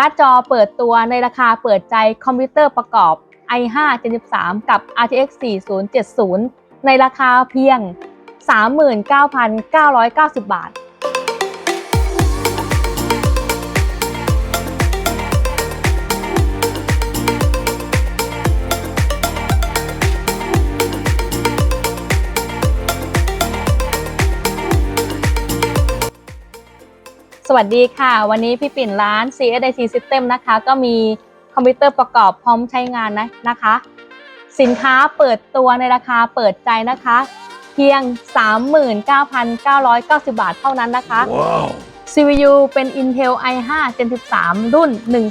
การ์ดจอเปิดตัวในราคาเปิดใจคอมพิวเตอร์ประกอบ i5 73กับ RTX 4070 ในราคาเพียง 39,990 บาท สวัสดีค่ะ วันนี้พี่ปิ่นร้าน CSIT System นะคะ ก็มีคอมพิวเตอร์ประกอบพร้อมใช้งานนะนะคะ สินค้าเปิดตัวในราคาเปิดใจนะคะ เพียง 39,990 บาทเท่านั้นนะคะ Wow. CPU เป็น Intel i5 Gen 13 รุ่น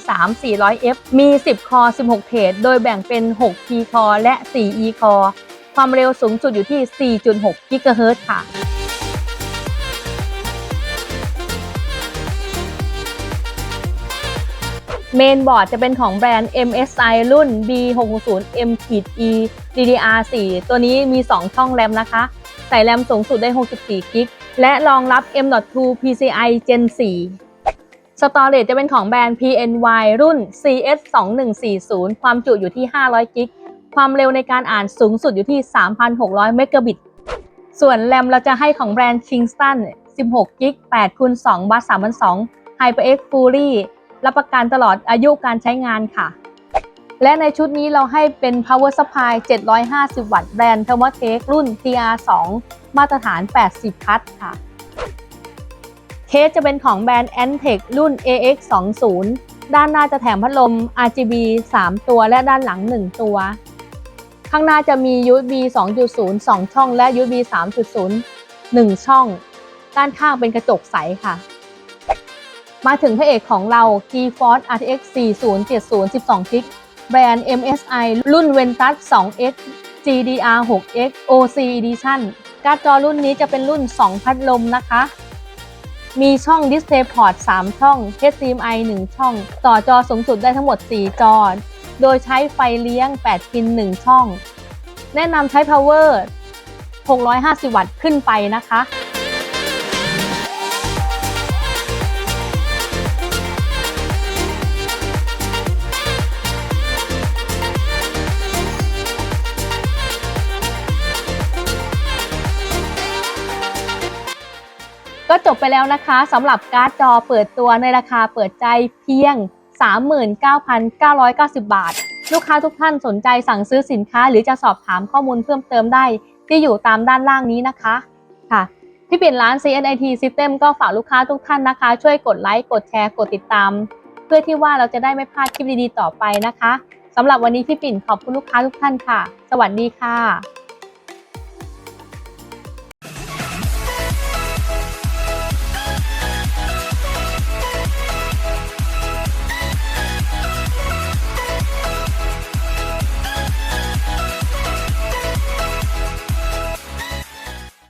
13400F มี 10 คอ 16 เทรดโดยแบ่งเป็น 6 P คอและ 4 E คอความเร็วสูงสุดอยู่ที่ 4.6 GHz ค่ะ เมนบอร์ดจะเป็นของแบรนด์ MSI รุ่น B660M-E DDR4 ตัวนี้มี 2 ช่องแรมนะคะ ใส่แรมสูงสุดได้ 64กิกและรองรับ M.2 PCI Gen 4 สตอเรจจะเป็นของแบรนด์ PNY รุ่น CS2140 ความจุอยู่ที่ 500กิกความเร็วในการอ่านสูงสุดอยู่ที่ 3,600 เมกะบิต ส่วนแรมเราจะให้ของแบรนด์ Kingston 16กิก8คูณ2บัส3,200 HyperX Fury รับประกันตลอดอายุการใช้งานค่ะ และในชุดนี้เราให้เป็น power supply 750 วัตต์แบรนด์ Thermaltake รุ่น TR2 มาตรฐาน 80พัทค่ะ เคสจะเป็นของแบรนด์ Antec รุ่น AX20 ด้านหน้าจะแถมพัดลม RGB 3 ตัวและด้านหลัง 1 ตัว ข้างหน้าจะมี USB 2.0 2 ช่องและ USB 3.0 1 ช่อง ด้านข้างเป็นกระจกใสค่ะ มาถึงพระเอกของเรา GeForce RTX 4070 12 g b แบรนด์ MSI รุ่น Ventus 2X GDR 6X OC Edition การ์ดจอรุ่นนี้จะเป็นรุ่น 2 พัดลมนะคะ มีช่อง DisplayPort 3 ช่อง HDMI 1 ช่อง ต่อจอสูงสุดได้ทั้งหมด 4 จอ โดยใช้ไฟเลี้ยง 8 พิน 1 ช่อง แนะนำใช้ power 650 วัตต์ขึ้นไปนะคะ ก็จบไปแล้วนะคะสำหรับการ์ดจอเปิดตัวในราคาเปิดใจเพียง 39,990 บาท ลูกค้าทุกท่านสนใจสั่งซื้อสินค้า หรือจะสอบถามข้อมูลเพิ่มเติมได้ ที่อยู่ตามด้านล่างนี้นะคะค่ะที่ปิดร้าน CNIT System ก็ฝากลูกค้าทุกท่านนะคะ ช่วยกดไลค์กดแชร์กดติดตาม เพื่อที่ว่าเราจะได้ไม่พลาดคลิปดีๆต่อไปนะคะสำหรับวันนี้พี่ปิ่นขอบคุณลูกค้าทุกท่านค่ะ สวัสดีค่ะ